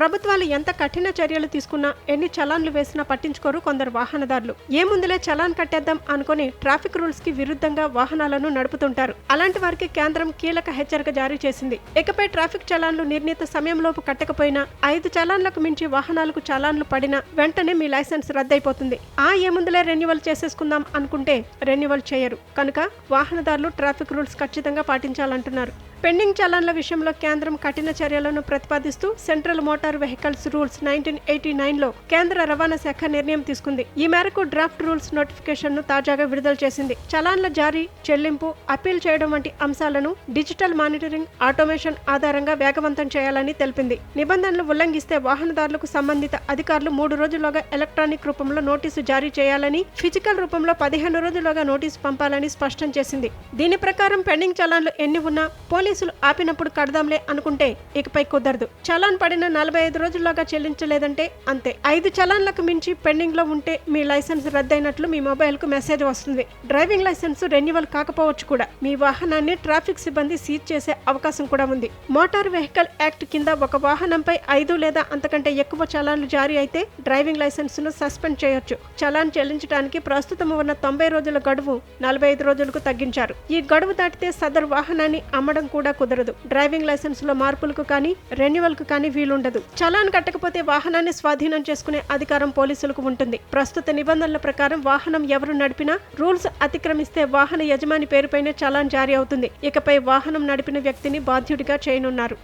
ప్రభుత్వాలు ఎంత కఠిన చర్యలు తీసుకున్నా ఎన్ని చలాన్లు వేసినా పట్టించుకోరు కొందరు వాహనదారులు. ఏముందులే చలాన్ కట్టేద్దాం అనుకుని ట్రాఫిక్ రూల్స్కి విరుద్ధంగా వాహనాలను నడుపుతుంటారు. అలాంటి వారికి కేంద్రం కీలక హెచ్చరిక జారీ చేసింది. ఇకపై ట్రాఫిక్ చలాన్లు నిర్ణీత సమయంలోపు కట్టకపోయినా ఐదు చలాన్లకు మించి వాహనాలకు చలాన్లు పడినా వెంటనే మీ లైసెన్స్ రద్దయిపోతుంది. ఆ ఏముందులే రెన్యువల్ చేసేసుకుందాం అనుకుంటే రెన్యువల్ చేయరు. కనుక వాహనదారులు ట్రాఫిక్ రూల్స్ ఖచ్చితంగా పాటించాలంటున్నారు. పెండింగ్ చలాన్ల విషయంలో కేంద్రం కఠిన చర్యలను ప్రతిపాదిస్తూ central motor vehicles rules nineteen eighty నైన్లో కేంద్ర రవాణా శాఖ నిర్ణయం తీసుకుంది. ఈ మేరకు డ్రాఫ్ట్ రూల్స్ నోటిఫికేషన్ను తాజాగా విడుదల చేసింది. చలాన్ల జారీ చెల్లింపు అప్పీల్ చేయడం వంటి అంశాలను డిజిటల్ మానిటరింగ్ ఆటోమేషన్ ఆధారంగా వేగవంతం చేయాలని తెలిపింది. నిబంధనలు ఉల్లంఘిస్తే వాహనదారులకు సంబంధిత అధికారులు మూడు రోజుల్లోగా ఎలక్ట్రానిక్ రూపంలో నోటీసు జారీ చేయాలని ఫిజికల్ రూపంలో పదిహేను రోజుల్లోగా నోటీసు పంపాలని స్పష్టం చేసింది. దీని ప్రకారం పెండింగ్ చలాన్లు ఎన్ని ఉన్నా పోలీసులు ఆపినప్పుడు కడదాంలే అనుకుంటే ఇకపై కుదరదు. చలాన్ పడిన నలభై ఐదు రోజుల్లోగా చెల్లించలేదంటే అంతే. ఐదు చలాన్లకు మించి పెండింగ్లో ఉంటే మీ లైసెన్స్ రద్దయినట్లు మీ మొబైల్కు మెసేజ్ వస్తుంది. డ్రైవింగ్ లైసెన్స్ రెన్యువల్ కాకపోవచ్చు కూడా. మీ వాహనాన్ని ట్రాఫిక్ సిబ్బంది సీజ్ చేసే అవకాశం కూడా ఉంది. మోటార్ వెహికల్ యాక్ట్ కింద ఒక వాహనంపై ఐదు లేదా అంతకంటే ఎక్కువ చలాన్లు జారీ అయితే డ్రైవింగ్ లైసెన్స్ను సస్పెండ్ చేయొచ్చు. చలాన్ చెల్లించడానికి ప్రస్తుతం ఉన్న తొంభై రోజుల గడువు నలభై ఐదు రోజులకు తగ్గించారు. ఈ గడువు దాటితే సదరు వాహనాన్ని అమ్మడం కూడా కుదరదు. డ్రైవింగ్ లైసెన్స్లో మార్పులకు కానీ రెన్యువల్కు కానీ వీలుండదు. చలాన్ కట్టకపోతే వాహనాన్ని స్వాధీనం చేసుకునే అధికారం పోలీసులకు ఉంటుంది. ప్రస్తుత నిబంధనల ప్రకారం వాహనం ఎవరు నడిపినా రూల్స్ అతిక్రమిస్తే వాహన యజమాని పేరుపైనే చలాన్ జారీ అవుతుంది. ఇకపై వాహనం నడిపిన వ్యక్తిని బాధ్యుడిగా చేయనున్నారు.